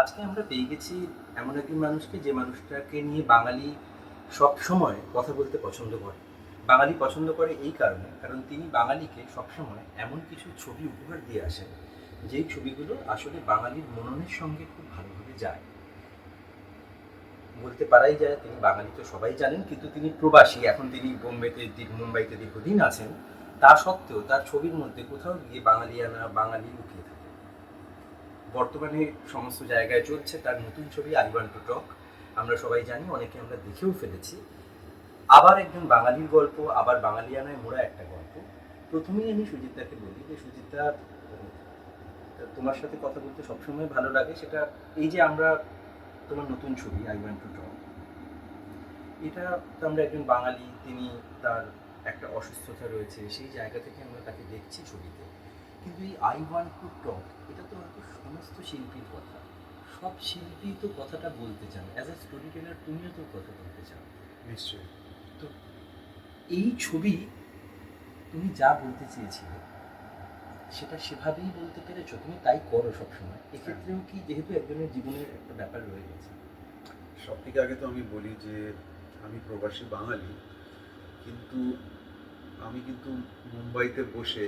আজকে আমরা পেয়ে গেছি এমন একজন মানুষকে যে মানুষটাকে নিয়ে বাঙালি সব সময় কথা বলতে পছন্দ করে। বাঙালি পছন্দ করে এই কারণে, কারণ তিনি বাঙালিকে সবসময় এমন কিছু ছবি উপহার দিয়ে আসেন, যেই ছবিগুলো আসলে বাঙালির মননের সঙ্গে খুব ভালোভাবে যায়। বলতে পারাই যায়, তিনি বাঙালি তো সবাই জানেন, কিন্তু তিনি প্রবাসী, এখন তিনি বোম্বেতে মুম্বাইতে দীর্ঘদিন আছেন। তা সত্ত্বেও তার ছবির মধ্যে কোথাও গিয়ে বাঙালিয়ানা, বাঙালি লুকিয়ে থাকে। বর্তমানে সমস্ত জায়গায় চলছে তার নতুন ছবি আই টু টক। আমরা সবাই জানি, অনেকে আমরা দেখেও ফেলেছি। আবার একজন বাঙালির গল্প, আবার বাঙালিয়ানায় মোড়া একটা গল্প। প্রথমেই আমি সুজিতাকে বলি যে সুজিতা তোমার সাথে কথা বলতে সবসময় ভালো লাগে। সেটা এই যে আমরা তোমার নতুন ছবি আই টু টক, এটা তো আমরা একজন বাঙালি, তিনি তার একটা অসুস্থতা রয়েছে, সেই জায়গা থেকে আমরা তাকে দেখছি ছবিতে। কিন্তু এই আই ওয়ান্ট টু টক এটা তো হয়তো সমস্ত শিল্পীর কথা। সব শিল্পী তো কথাটা বলতে চান। অ্যাজ এ স্টোরি টেলার তুমিও তো কথা বলতে চাও। নিশ্চয়ই। তো এই ছবি তুমি যা বলতে চেয়েছিলে সেটা সেভাবেই বলতে পেরেছ। তুমি তাই করো সবসময়। এক্ষেত্রেও কি যেহেতু একজনের জীবনের একটা ব্যাপার রয়ে গেছে? সব থেকে আগে তো আমি বলি যে আমি প্রবাসী বাঙালি কিন্তু আমি কিন্তু মুম্বাইতে বসে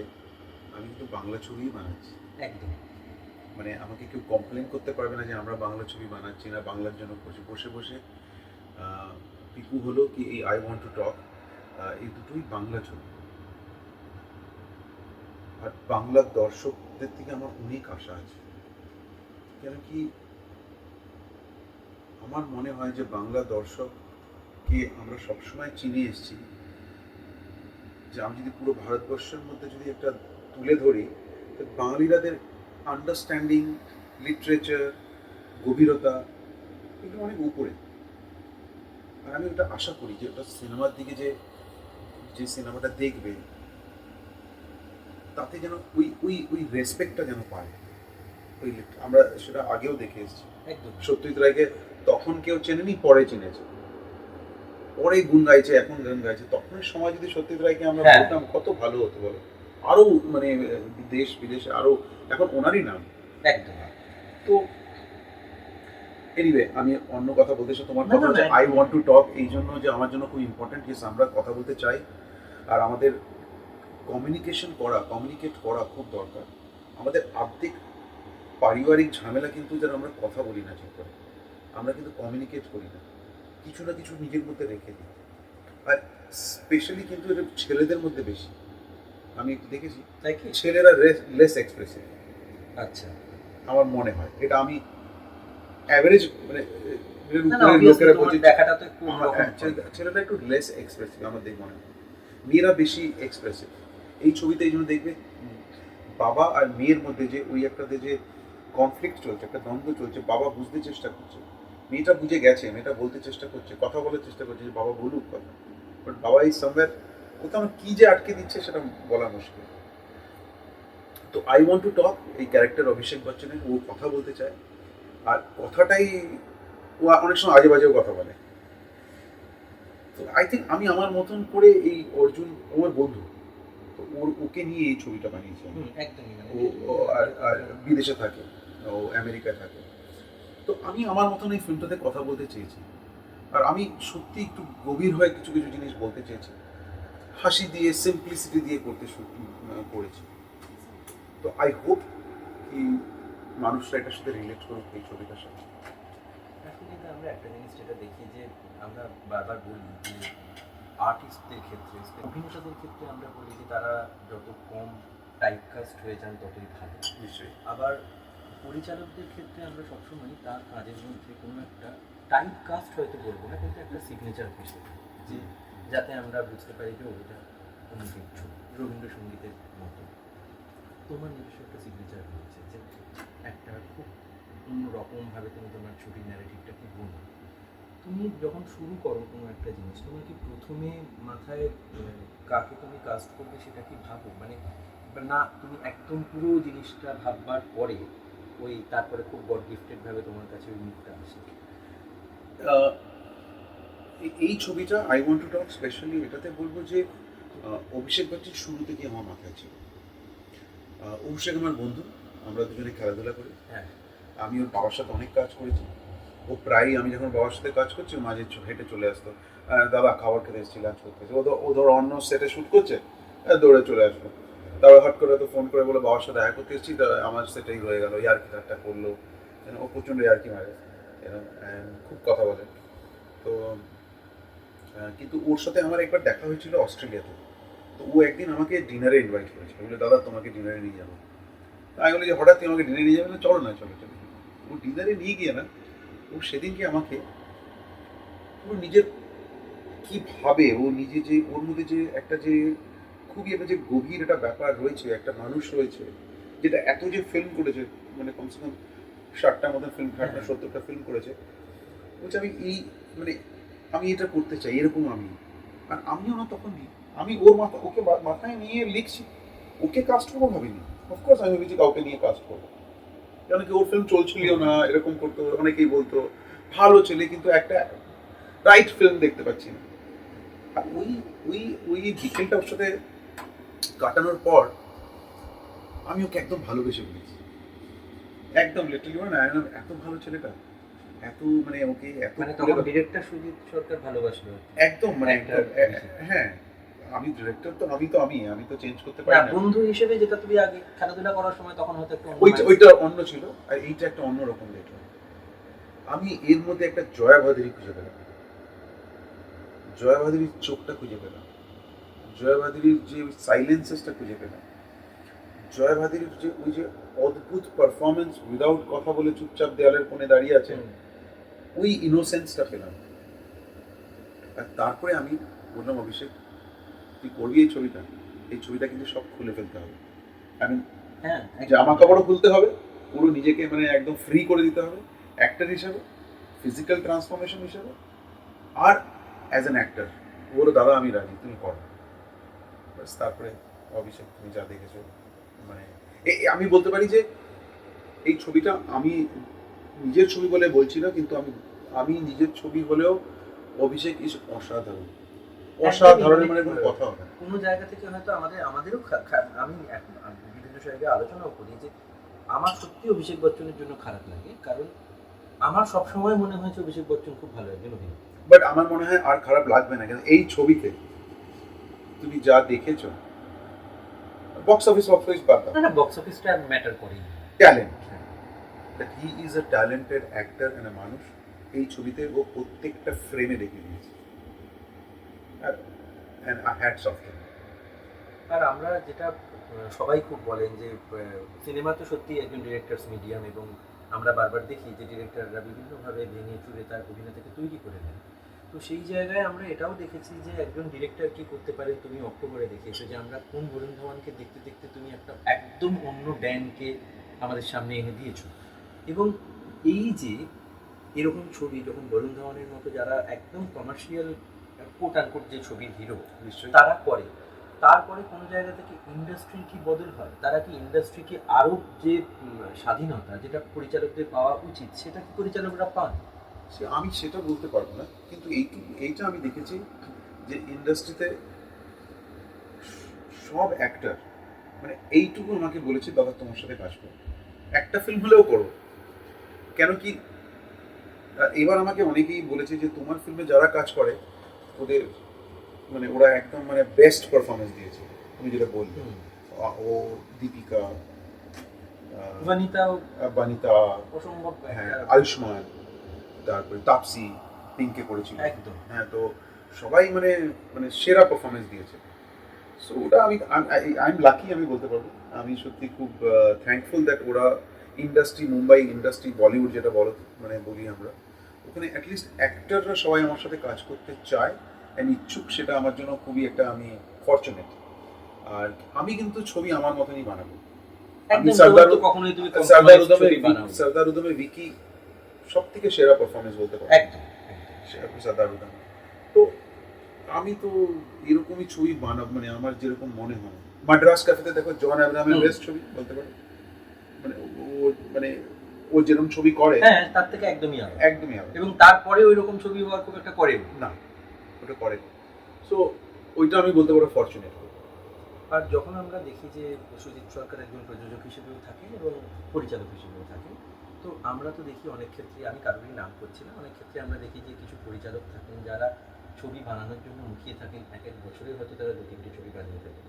আমি কিন্তু বাংলা ছবিই বানাচ্ছি। একদম। মানে আমাকে কেউ কমপ্লেন করতে পারবে না যে আমরা বাংলা ছবি বানাচ্ছি না বাংলার জন্য বসে বসে বসে। পিকু হলো কি এই আই ওয়ান্ট টু টক এই দুটোই বাংলা ছবি। আর বাংলার দর্শকদের থেকে আমার অনেক আশা আছে। কেন কি আমার মনে হয় যে বাংলা দর্শককে আমরা সবসময় চিনে এসেছি। যে আমি যদি পুরো ভারতবর্ষের মধ্যে যদি একটা তুলে ধরি বাঙালিরাদের আন্ডারস্ট্যান্ডিং লিটারেচার গভীরতা এগুলো অনেক উপরে। আর আমি ওটা আশা করি যে ওটা সিনেমার দিকে যে যে সিনেমাটা দেখবে তাতে যেন ওই ওই ওই রেসপেক্টটা যেন পায়। ওই আমরা সেটা আগেও দেখে এসেছি। একদম। সত্যজিৎ রায়কে তখন কেউ চেনেনি পরে চিনেছে। পরে গুণ গাইছে এখন গান গাইছে। তখনের সময় যদি সত্যজিৎ রায়কে আমরা হ্যাঁ। বলতাম কত ভালো হতো বলো? আরও মানে দেশ বিদেশে আরও এখন ওনারই নাম। একদম। তো এনিওয়ে আমি অন্য কথা বলতে চাই তোমার কথা না। আই ওয়ান্ট টু টক এই জন্য যে আমার জন্য খুব ইম্পর্টেন্ট ইয়েস আমরা কথা বলতে চাই। আর আমাদের কমিউনিকেশন করা কমিউনিকেট করা খুব দরকার। আমাদের আর্থিক পারিবারিক ঝামেলা কিন্তু যেন আমরা কথা বলি না ঠিক করে। আমরা কিন্তু কমিউনিকেট করি না। কিছু না কিছু নিজের মধ্যে রেখে দিই। আর স্পেশালি কিন্তু এটা ছেলেদের মধ্যে বেশি। আমি একটু দেখেছি। তাই কি? ছেলেরা লেস এক্সপ্রেসিভ আচ্ছা। আমার মনে হয়। এটা আমি অ্যাভারেজ মানে লোকেরা দেখাটা তো একটু হ্যাঁ, ছেলে- ছেলেটা একটু লেস এক্সপ্রেসিভ আমার দেখে মনে হয়। মেয়েরা বেশি এক্সপ্রেসিভ এই ছবিতে এই জন্য দেখবে বাবা আর মেয়ের মধ্যে যে ওই একটাতে যে কনফ্লিক্ট চলছে একটা দ্বন্দ্ব চলছে বাবা বুঝতে চেষ্টা করছে। মেয়েটা বুঝে গেছে মেয়েটা বলতে চেষ্টা করছে কথা বলার চেষ্টা করছে যে বাবা বলুক কথা। বাট বাবা এই সামওয়্যার কোথাও কি যে আটকে দিচ্ছে সেটা বলা মুশকিল। তো আই ওয়ান্ট টু টক এই ক্যারেক্টার অভিষেক বচ্চনের ও কথা বলতে চায়। আর কথাটাই ও অনেক সময় আজে বাজেও কথা বলে। তো আই থিঙ্ক আমি আমার মতন করে এই অর্জুন আমার বন্ধু। তো ওর ওকে নিয়ে এই ছবিটা বানিয়েছি মানে ও ও আর আর বিদেশে থাকে ও আমেরিকায় থাকে। তো আমি আমার মতন এই ফিল্মটাতে কথা বলতে চেয়েছি। আর আমি সত্যি একটু গভীর হয়ে কিছু কিছু জিনিস বলতে চেয়েছি। হাসি দিয়ে সিম্পলিসিটি দিয়ে করতে করেছি। তো আই হোপ কি মানুষরা এটার সাথে রিলেট করুক এই ছবিটার সাথে। এখন কিন্তু আমরা একটা জিনিস যেটা দেখি যে আমরা বারবার বলি যে আর্টিস্টদের ক্ষেত্রে অভিনেতাদের ক্ষেত্রে আমরা বলি যে তারা যত কম টাইপকাস্ট হয়ে যান ততই ভালো। নিশ্চয়ই। আবার পরিচালকদের ক্ষেত্রে আমরা সবসময় তার কাজের মধ্যে কোনো একটা টাইপ কাস্ট হয়তো বলব না কিন্তু একটা সিগনেচার বিষয় যে যাতে আমরা বুঝতে পারি যে ওটা কোনো কিছু রবীন্দ্রসঙ্গীতের মতো। তোমার নিজস্ব একটা সিগনেচার রয়েছে যে একটা খুব অন্যরকমভাবে তুমি তোমার ন্যারেটিভটা কি বলো তুমি যখন শুরু করো কোনো একটা জিনিস, তোমার কি প্রথমে মাথায় কাকে তুমি কাস্ট করবে সেটা কি ভাবো? মানে না, তুমি একদম পুরো জিনিসটা ভাববার পরে ওই তারপরে খুব গড গিফটেডভাবে তোমার কাছে ওই মুখটা আসে। এই- ছবিটা I want to talk specially এটাতে বলব যে অভিষেক বচ্চন শুরু থেকে আমার মাথায় ছিল। অভিষেক আমার বন্ধু আমরা দুজনে খেলাধুলা করি। হ্যাঁ। আমি ওর বাবার সাথে অনেক কাজ করেছি। ও প্রায়ই আমি যখন বাবার সাথে কাজ করছি মাঝে হেঁটে চলে আসতো। দাদা খাবার খেতে এসেছি লাঞ্চ করতে এসেছি। ও ও ধর অন্য সেটে শ্যুট করছে দৌড়ে চলে আসলো। তারপর হট করে তো ফোন করে বলে বাবার সাথে দেখা করতে এসেছি তা আমার সেটাই হয়ে গেল ইয়ার্কি ঠাট্টা করল। যেন ও প্রচণ্ড ইয়ার্কি মারে। খুব কথা বলে। তো কিন্তু ওর সাথে আমার একবার দেখা হয়েছিল অস্ট্রেলিয়াতে। তো ও একদিন আমাকে ডিনারে ইনভাইট করেছিল। বলে দাদা, তোমাকে ডিনারে নিয়ে যাব। আমি বলি যে, হঠাৎ তুই আমাকে ডিনারে নিয়ে যাবে? চলো না, চলো চলো। ও ডিনারে নিয়ে গিয়ে না, ও সেদিনকে আমাকে ও নিজের কি ভাবে, ও নিজে যে, ওর মধ্যে যে একটা যে খুবই একটা যে গভীর একটা ব্যাপার রয়েছে, একটা মানুষ রয়েছে, যেটা এত যে ফিল্ম করেছে মানে কমসে কম ষাটটা মতন ফিল্ম ষাটটা, সত্তরটা ফিল্ম করেছে, বলছে, আমি এই মানে আমি এটা করতে চাই, এরকম আমি। আর আমিও না তখন আমি ওর মাথা, ওকে মাথায় নিয়ে লিখছি। ওকে কাস্ট করব ভাবিনি। অফকোর্স আমি ভেবেছি কাউকে নিয়ে কাস্ট করব। কেন কি ওর ফিল্ম চলছিলও না, এরকম করতো, অনেকেই বলতো। ভালো ছেলে, কিন্তু একটা রাইট ফিল্ম দেখতে পাচ্ছি না। আর ওই ওই ওই বিকেলটা ওর সাথে কাটানোর পর আমি ওকে একদম ভালোবেসে ফেলেছি। একদম লিটারলি মানে এত ভালো ছেলেটা। এত মানে ওকে এত মানে তখন ডিরেক্টর সুজিত সরকার ভালোবাসলো একদম মানে হ্যাঁ আমি ডিরেক্টর তো আমি তো আমি আমি তো চেঞ্জ করতে পারি না। বন্ধু হিসেবে যেটা তুমি আগে খেলাধুলা করার সময় তখন হয়তো একটু ওইটা ওইটা অন্য ছিল আর এইটা একটা অন্যরকম দেখলাম। আমি এর মধ্যে একটা জয়া ভাদুরী খুঁজে পেলাম। জয়া ভাদুরীর চোখটা খুঁজে পেলাম। জয়া ভাদুরীর যে সাইলেন্সেসটা খুঁজে পেলাম। জয়া ভাদুরীর যে ওই যে অদ্ভুত পারফরমেন্স উইদাউট কথা বলে চুপচাপ দেওয়ালের কোণে দাঁড়িয়ে আছে। ওই ইনোসেন্সটা পেলাম। আর তারপরে আমি বললাম অভিষেক তুই করবি এই ছবিটা? এই ছবিটা কিন্তু সব খুলে ফেলতে হবে। আমি হ্যাঁ জামা কাপড়ও খুলতে হবে পুরো নিজেকে মানে একদম ফ্রি করে দিতে হবে অ্যাক্টার হিসাবে ফিজিক্যাল ট্রান্সফরমেশন হিসাবে আর অ্যাজ অ্যান অ্যাক্টর বলো দাদা আমি রাজি তুমি করো। ব্যাস তারপরে অভিষেক তুমি যা দেখেছ মানে আমি বলতে পারি যে এই ছবিটা আমি নিজের ছবি বলে বলছি না কিন্তু আমি আমি নিজের ছবি হলেও অভিষেক ইস অসাধারণ। অসাধারণের মানে কোনো কথা হবে কোনো জায়গা থেকে হয়তো আমাদের আমাদেরও আমি বিভিন্ন জায়গায় আলোচনাও করি যে আমার সত্যি অভিষেক বচ্চনের জন্য খারাপ লাগে কারণ আমার সবসময় মনে হয়েছে অভিষেক বচ্চন খুব ভালো একজন অভিনেতা। বাট আমার মনে হয় আর খারাপ লাগবে না কেন এই ছবিতে তুমি যা দেখেছ বক্স অফিস অফিস বাদ না বক্স অফিসটা ম্যাটার করেই talent that he is a talented actor and মানুষ, এই ছবিতে ও প্রত্যেকটা ফ্রেমে রেখে দিয়েছে। হ্যাটস অফ আর আমরা যেটা সবাই খুব বলেন যে সিনেমা তো সত্যি একজন ডিরেক্টরস মিডিয়াম এবং আমরা বারবার দেখি যে ডিরেক্টররা বিভিন্নভাবে ভেঙে চুরে তার অভিনেতাকে তৈরি করে দেন তো সেই জায়গায় আমরা এটাও দেখেছি যে একজন ডিরেক্টর কি করতে পারে তুমি অক্টোবরে দেখিয়েছো যে আমরা কোন বরুণ ধাওয়ানকে দেখতে দেখতে তুমি একটা একদম অন্য ব্যান্ডকে আমাদের সামনে এনে দিয়েছ। এবং এই যে এরকম ছবি যখন বরুণ ধাওয়ানের মতো যারা একদম কমার্শিয়াল কোট আনকোট যে ছবির হিরো নিশ্চয়ই তারা করে। তারপরে কোনো জায়গা থেকে ইন্ডাস্ট্রির কি বদল হয়? তারা কি ইন্ডাস্ট্রিকে আরও যে স্বাধীনতা যেটা পরিচালকদের পাওয়া উচিত, সেটা কি পরিচালকরা পান? সে, আমি সেটা বলতে পারব না, কিন্তু এইটুকু এইটা আমি দেখেছি যে ইন্ডাস্ট্রিতে সব অ্যাক্টার মানে এইটুকু আমাকে বলেছে দাদা তোমার সাথে কাজ করো। একটা ফিল্ম হলেও করো। কেন কি এবার আমাকে অনেকেই বলেছে যে তোমার ফিল্মে যারা কাজ করে ওদের মানে ওরা একদম মানে বেস্ট পারফরমেন্স দিয়েছে তুমি যেটা বলবে ও দীপিকা আহ, বনিতাও বানিতা অসম্ভব হ্যাঁ আয়ুষ্মান তারপরে তাপসি পিঙ্কে করেছিল। একদম। হ্যাঁ তো সবাই মানে মানে সেরা পারফরমেন্স দিয়েছে। সো ওটা আমি আই এম লাকি আমি বলতে পারব। আমি সত্যি খুব থ্যাঙ্কফুল দ্যাট ওরা ইন্ডাস্ট্রি মুম্বাই ইন্ডাস্ট্রি বলিউড যেটা বলো মানে বলি আমরা ওখানে অ্যাটলিস্ট অ্যাক্টররা সবাই আমার সাথে কাজ করতে চায় অ্যান্ড ইচ্ছুক সেটা আমার জন্য খুবই একটা আমি ফর্চুনেট আর আমি কিন্তু ছবি আমার মতনই বানাবো। সর্দার উদমে ভিকি সব থেকে সেরা পারফরমেন্স বলতে পারব। সর্দার উদম তো আমি তো এরকমই ছবি বানাবো মানে আমার যেরকম মনে হয়। মাদ্রাস ক্যাফেতে দেখো জন আব্রাহামের বেস্ট ছবি বলতে পারো। মানে ও যেরকম ছবি করে হ্যাঁ তার থেকে একদমই আলাদা। একদমই আলাদা। এবং তারপরে ওই রকম ছবি হওয়ার খুব একটা করেও না। ওটা করে সো ওইটা আমি বলতে পারো ফর্চুনেট আর যখন আমরা দেখি যে সুজিত সরকার একজন প্রযোজক হিসেবেও থাকেন এবং পরিচালক হিসেবেও থাকেন তো আমরা তো দেখি অনেক ক্ষেত্রে আমি কারোরই নাম করছি না অনেক ক্ষেত্রে আমরা দেখি যে কিছু পরিচালক থাকেন যারা ছবি বানানোর জন্য মুখিয়ে থাকেন এক এক বছরে হয়তো তারা দু তিনটে ছবি বানিয়ে থাকেন।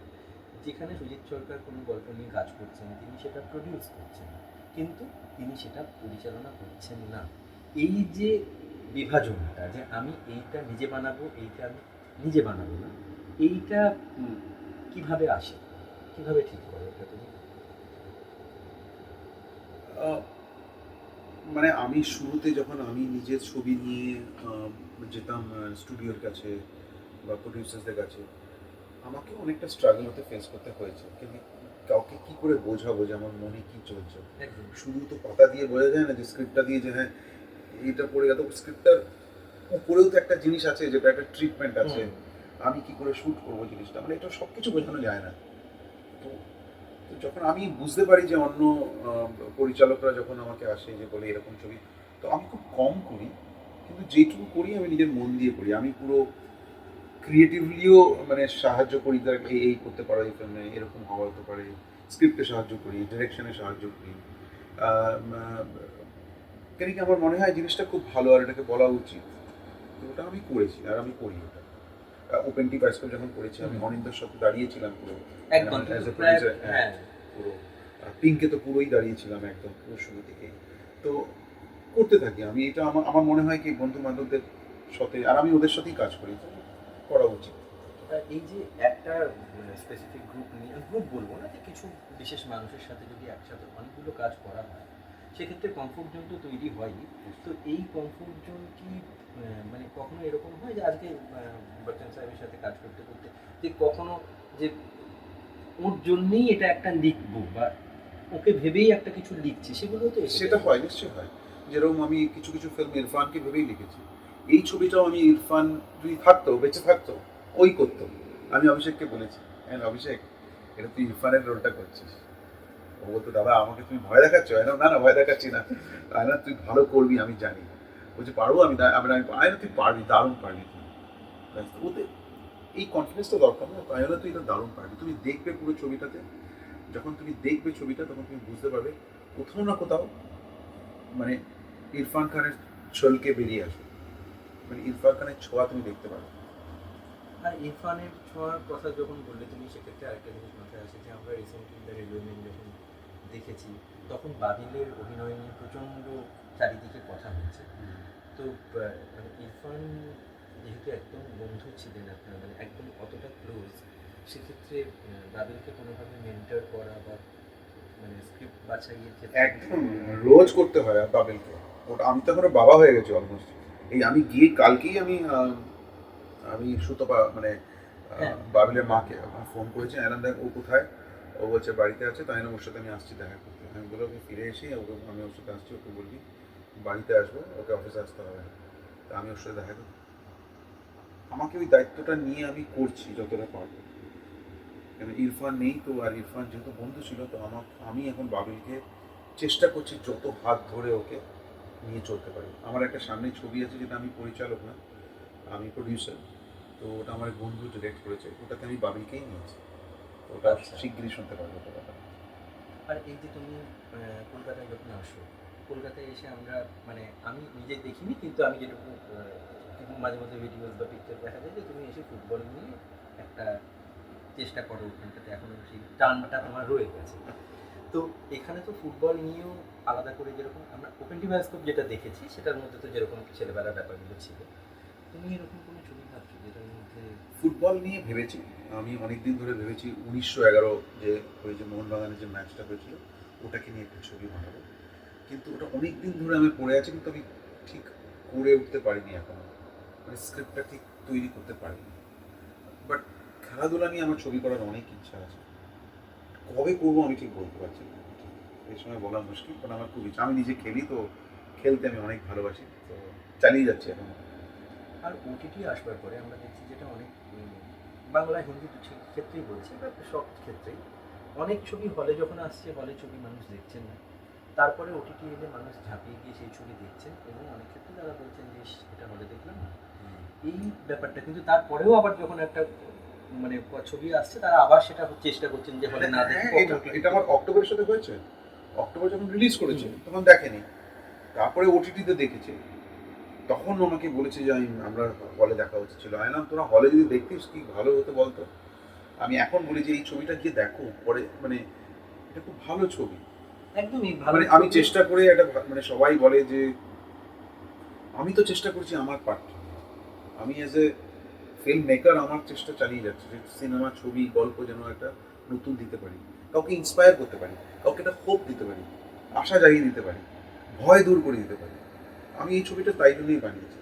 যেখানে সুজিত সরকার কোনো গল্প নিয়ে কাজ করছেন তিনি সেটা প্রডিউস করছেন। কিন্তু তিনি সেটা পরিচালনা করছেন না। এই যে বিভাজনটা, যে আমি এইটা নিজে বানাবো, এইটা আমি নিজে বানাবো না, এইটা কীভাবে আসে? কীভাবে ঠিক করে এটা তুমি? মানে আমি শুরুতে যখন আমি নিজের ছবি নিয়ে যেতাম স্টুডিওর কাছে বা প্রডিউসার্সদের কাছে, আমাকে অনেকটা স্ট্রাগল হতে ফেস করতে হয়েছে। কিন্তু কাউকে কি করে বোঝাবো যে আমার মনে কি চলছে? শুধু তো পাতা দিয়ে বোঝা যায় না যে স্ক্রিপ্টটা দিয়ে যে হ্যাঁ এইটা পড়ে গেল স্ক্রিপ্টটার উপরেও তো একটা জিনিস আছে যেটা একটা ট্রিটমেন্ট আছে। আমি কি করে শুট করব জিনিসটা? মানে এটা সব কিছু বোঝানো যায় না। তো তো যখন আমি বুঝতে পারি যে অন্য পরিচালকরা যখন আমাকে আসে যে বলে এরকম ছবি তো আমি খুব কম করি। কিন্তু যেটুকু করি আমি নিজের মন দিয়ে করি। আমি পুরো ক্রিয়েটিভলিও মানে সাহায্য করি তার এই এই করতে পারো এই ফিল্মে এরকম হওয়া হতে পারে। স্ক্রিপ্টে সাহায্য করি ডিরেকশনে সাহায্য করি। কেন কি আমার মনে হয় জিনিসটা খুব ভালো আর এটাকে বলা উচিত। ওটা আমি করেছি আর আমি করি ওটা। ওপেন টি বাইস্কোপ যখন করেছি আমি। অনিন্দার সাথে দাঁড়িয়েছিলাম পুরো। কিন্তু প্রায় producer, হ্যাঁ। হ্যাঁ। পুরো। পিঙ্কে তো পুরোই দাঁড়িয়েছিলাম একদম পুরো শুরু থেকে। তো করতে থাকি আমি এটা আমার আমার মনে হয় কি বন্ধু বান্ধবদের সাথে আর আমি ওদের সাথেই কাজ করি। তা এই যে একটা স্পেসিফিক গ্রুপ নিয়ে গ্রুপ বলব না যে কিছু বিশেষ মানুষের সাথে যদি একসাথে অনেকগুলো কাজ করা হয় সেক্ষেত্রে কমফোর্ট জোন তো তৈরি হয়নি তো এই কমফোর্ট জোন কি মানে কখনো এরকম হয় যে আজকে বচ্চন সাহেবের সাথে কাজ করতে করতে যে কখনো যে ওর জন্যেই এটা একটা লিখব বা ওকে ভেবেই একটা কিছু লিখছি সেগুলো তো সেটা হয় নিশ্চয়ই হয়। যেরকম আমি কিছু কিছু ফিল্ম ইরফানকে ভেবেই লিখেছি। এই ছবিটাও আমি ইরফান যদি থাকতো বেঁচে থাকতো ওই করতো আমি অভিষেককে বলেছি হ্যাঁ অভিষেক এটা তুই ইরফানের রোলটা করছিস। ও বলতো দাদা আমাকে তুমি ভয় দেখাচ্ছ? আয়না না না ভয় দেখাচ্ছি না। আয়না তুই ভালো করবি আমি জানি। বলছি পারব আমি? আমি আয়না তুই পারবি দারুণ পারবি ব্যাস, ওতে এই তো দরকার না। আয়না তুই এটা দারুণ পারবি। তুমি দেখবে পুরো ছবিটাতে। যখন তুমি দেখবে ছবিটা তখন তুমি বুঝতে পারবে কোথাও না কোথাও মানে ইরফান খানের ছলকে বেরিয়ে আসবে। মানে ইরফান খানের ছোঁয়া তুমি দেখতে পাবে আর ইরফানের ছোঁয়ার কথা যখন বললে তুমি সেক্ষেত্রে আরেকটা জিনিস মাথায় আসে যে আমরা রিসেন্টলি দ্য রেলওয়েম্যান যখন দেখেছি তখন বাদিলের অভিনয় নিয়ে প্রচণ্ড চারিদিকে কথা হচ্ছে। তো মানে ইরফান যেহেতু একদম বন্ধু ছিলেন আপনার মানে একদম অতটা ক্লোজ সেক্ষেত্রে বাদিলকে কোনোভাবে মেন্টার করা বা মানে স্ক্রিপ্ট বাছাইয়ের ক্ষেত্রে একদম রোজ করতে হয় আর বাবেলকে ওটা আমি তো এখনও বাবা হয়ে গেছি অলমোস্ট এই আমি গিয়ে কালকেই আমি আমি সুতপা মানে বাবিলের হ্যাঁ। বাবেলের মাকে ফোন করেছি আয়নান দেখ ও কোথায়? ও বলছে বাড়িতে আছে তাই না ওর সাথে আমি আসছি দেখা করতে। আমি বললাম আমি ফিরে এসে ওকে আমি ওর সাথে আসছি ওকে বলবি বাড়িতে আসব ওকে অফিসে আসতে হবে। তা আমি ওর সাথে দেখা করতে আমাকে ওই দায়িত্বটা নিয়ে আমি করছি যতটা পারব। কেন ইরফান নেই তো আর ইরফান যেহেতু বন্ধু ছিল তো আমার আমি এখন বাবিলকে চেষ্টা করছি যত হাত ধরে ওকে নিয়ে চলতে পারি। আমার একটা সামনে ছবি আছে যেটা আমি পরিচালক না আমি প্রডিউসার তো ওটা আমার বন্ধু ডিরেক্ট করেছে ওটাতে আমি বাবিলকেই নিয়েছি ওটা আচ্ছা। শিগগিরই শুনতে পারব ওটা ব্যাপারে। আর এই যে তুমি কলকাতায় যখন আসো কলকাতায় এসে আমরা মানে আমি নিজে দেখিনি কিন্তু আমি যেটুকু মাঝে মাঝে ভিডিওস বা পিকচার দেখা যায় যে তুমি এসে ফুটবল নিয়ে একটা চেষ্টা করো ওখানটাতে এখনও সেই টানটা তোমার রয়ে গেছে তো এখানে তো ফুটবল নিয়েও আলাদা করে যেরকম আমরা ওপেন ডিভাইসকোপ যেটা দেখেছি সেটার মধ্যে তো যেরকম ছেলেবেলার ব্যাপারগুলো ছিল এরকম কোনো ছবি ফুটবল নিয়ে ভেবেছি। আমি অনেক দিন ধরে ভেবেছি উনিশশো এগারো যে ওই যে মোহনবাগানের যে ম্যাচটা হয়েছিল, ওটাকে নিয়ে একটা ছবি বানাবো। কিন্তু ওটা অনেক দিন ধরে আমি পড়ে আছি, কিন্তু আমি ঠিক করে উঠতে পারিনি এখনও। মানে স্ক্রিপ্টটা ঠিক তৈরি করতে পারিনি। বাট খেলাধুলা নিয়ে আমার ছবি করার অনেক ইচ্ছা আছে। কবে করব আমি ঠিক বলতে পারছি এই সময় বলা মুশকিল, কারণ আমার খুব ইচ্ছা। আমি নিজে খেলি, তো খেলতে আমি অনেক ভালোবাসি, তো চালিয়ে যাচ্ছি এখন। আর ওটিটি আসবার পরে আমরা দেখছি যেটা অনেক উম, বাংলা হিন্দি ক্ষেত্রেই বলছি বা সব ক্ষেত্রেই। অনেক ছবি হলে যখন আসছে হলে ছবি মানুষ দেখছেন না। তারপরে ওটিটি এলে মানুষ ঝাঁপিয়ে গিয়ে সেই ছবি দেখছেন এবং অনেক ক্ষেত্রে তারা বলছেন যে এটা হলে দেখলাম না। এই ব্যাপারটা কিন্তু তারপরেও আবার যখন একটা মানে ছবি আসছে তারা আবার সেটা চেষ্টা করছেন যে হলে না হ্যাঁ, দেখে এটা- এটা আমার অক্টোবরের সাথে হয়েছে। অক্টোবর যখন রিলিজ করেছে তখন দেখেনি। তারপরে ওটিটিতে দেখেছে। তখন আমাকে বলেছে যে আমি আমরা হলে দেখা উচিত ছিল। আমি তোরা হলে যদি দেখতিস কি ভালো হতো বলতো? আমি এখন বলি যে এই ছবিটা গিয়ে দেখো। পরে মানে এটা খুব ভালো ছবি। একদমই ভালো মানে আমি চেষ্টা করে একটা মানে সবাই বলে যে আমি তো চেষ্টা করছি আমার পার্ট আমি এজ এ ফিল্ম মেকার আমার চেষ্টা চালিয়ে যাচ্ছি যে সিনেমা ছবি গল্প যেন একটা নতুন দিতে পারি। কাউকে ইন্সপায়ার করতে পারি কাউকে একটা হোপ দিতে পারি আশা জাগিয়ে দিতে পারি ভয় দূর করে দিতে পারি। আমি এই ছবিটা তাই জন্যই বানিয়েছি।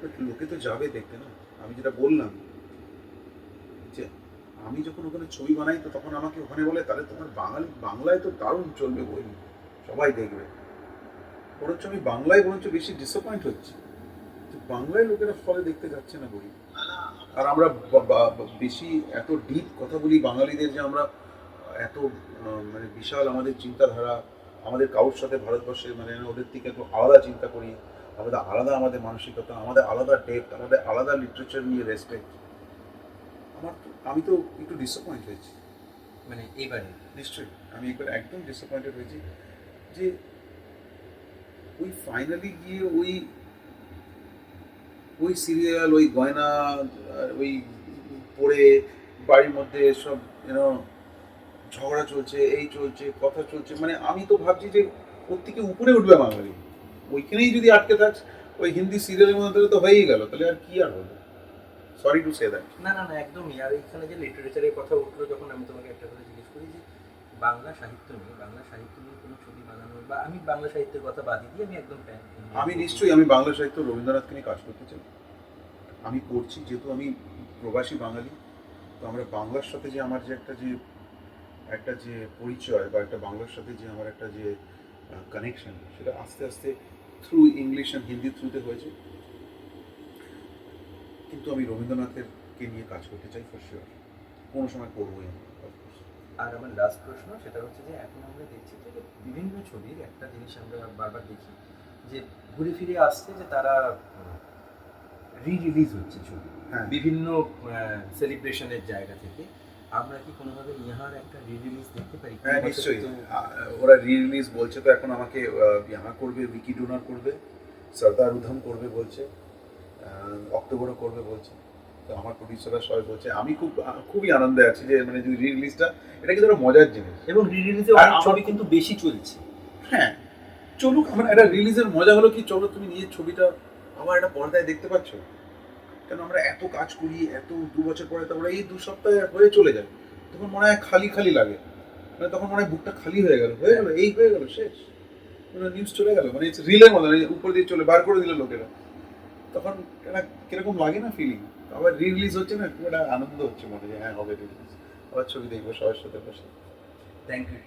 But লোকে তো যাবে দেখতে না। আমি যেটা বললাম যে আমি যখন ওখানে ছবি বানাই তো তখন আমাকে ওখানে বলে, তাহলে তোমার বাঙালি, বাংলায় তো দারুণ চলবে বই। সবাই দেখবে। বরঞ্চ আমি বাংলায় বরঞ্চ বেশি ডিসঅ্যাপয়েন্ট হচ্ছে। বাংলায় লোকেরা ফলে দেখতে যাচ্ছে না বই। আর আমরা বেশি এত ডিপ কথা বলি বাঙালিদের যে আমরা এত মানে বিশাল আমাদের চিন্তাধারা আমাদের কারোর সাথে ভারতবর্ষে মানে ওদের থেকে একটু আলাদা চিন্তা করি আমাদের আলাদা আমাদের মানসিকতা আমাদের আলাদা ডেপথ আমাদের আলাদা লিটারেচার নিয়ে রেসপেক্ট আমার তো- আমি তো একটু ডিসঅ্যাপয়েন্ট হয়েছি। মানে এইবারে? নিশ্চয়ই আমি একবার একদম ডিসঅ্যাপয়েন্টেড হয়েছি যে ওই ফাইনালি গিয়ে ওই ওই সিরিয়াল ওই গয়না ওই পরে বাড়ির মধ্যে সব ইউনো ঝগড়া চলছে এই চলছে কথা চলছে মানে আমি তো ভাবছি যে ওর থেকে উপরে উঠবে বাঙালি। ওইখানেই যদি আটকে থাকস ওই হিন্দি সিরিয়ালের মধ্যে তো হয়েই গেল তাহলে আর কি আর হলো সরি টু সে দ্যাট না না না একদমই। আর এখানে যে লিটারেচারের কথা উঠল যখন আমি তোমাকে একটা কথা জিজ্ঞেস করি যে বাংলা সাহিত্য নিয়ে বাংলা সাহিত্য নিয়ে কোনো ছবি বানানোর বা আমি বাংলা সাহিত্যের কথা বাদই দিয়ে আমি একদম fan। আমি নিশ্চয়ই আমি বাংলা সাহিত্য রবীন্দ্রনাথকে নিয়ে কাজ করতে চাই। আমি করছি যেহেতু আমি প্রবাসী বাঙালি তো আমরা বাংলার সাথে যে আমার যে একটা যে একটা যে পরিচয় বা একটা বাংলার সাথে যে আমার একটা যে কানেকশন সেটা আস্তে আস্তে থ্রু ইংলিশ অ্যান্ড হিন্দি থ্রুতে হয়েছে। কিন্তু আমি রবীন্দ্রনাথের কে নিয়ে কাজ করতে চাই ফর শিওর কোনো সময় করবোই আর আমার লাস্ট প্রশ্ন সেটা হচ্ছে যে এখন আমরা দেখছি যে বিভিন্ন ছবির একটা জিনিস আমরা বারবার দেখি যে ঘুরে ফিরে আসছে যে তারা রি রিলিজ হচ্ছে ছবি। হ্যাঁ। বিভিন্ন সেলিব্রেশনের জায়গা থেকে। আমরা কি কোনোভাবে ইহার একটা রিলিজ দেখতে পারি? হ্যাঁ নিশ্চয়ই। ওরা রিলিজ বলছে তো এখন আমাকে ইহা করবে উইকি ডোনার করবে সর্দার উধম করবে বলছে অক্টোবরও করবে বলছে তো আমার প্রডিউসাররা সবাই বলছে আমি খুব খুবই আনন্দে আছি যে মানে রি রিলিজটা এটা কিন্তু একটা মজার জিনিস। এবং রিলিজে ছবি কিন্তু বেশি চলছে। হ্যাঁ চলুক আমার একটা রিলিজের মজা হলো কি? চলো তুমি নিজের ছবিটা আবার একটা পর্দায় দেখতে পাচ্ছ? কেন আমরা এত কাজ করি, এত দু বছর পরে তারপরে এই দু সপ্তাহে হয়ে চলে যায়। তখন মনে হয় খালি খালি লাগে। মানে তখন মনে হয় বুকটা খালি হয়ে গেল হয়ে গেল, এই হয়ে গেল, শেষ। মানে নিউজ চলে গেল মানে রিলের মতো উপর দিয়ে চলে, বার করে দিল লোকেরা। তখন একটা কীরকম লাগে না ফিলিং আবার রিলিজ হচ্ছে না একটা আনন্দ হচ্ছে মনে যে হ্যাঁ হবে রিলিজ আবার ছবি দেখব সবার সাথে বসে। Thank you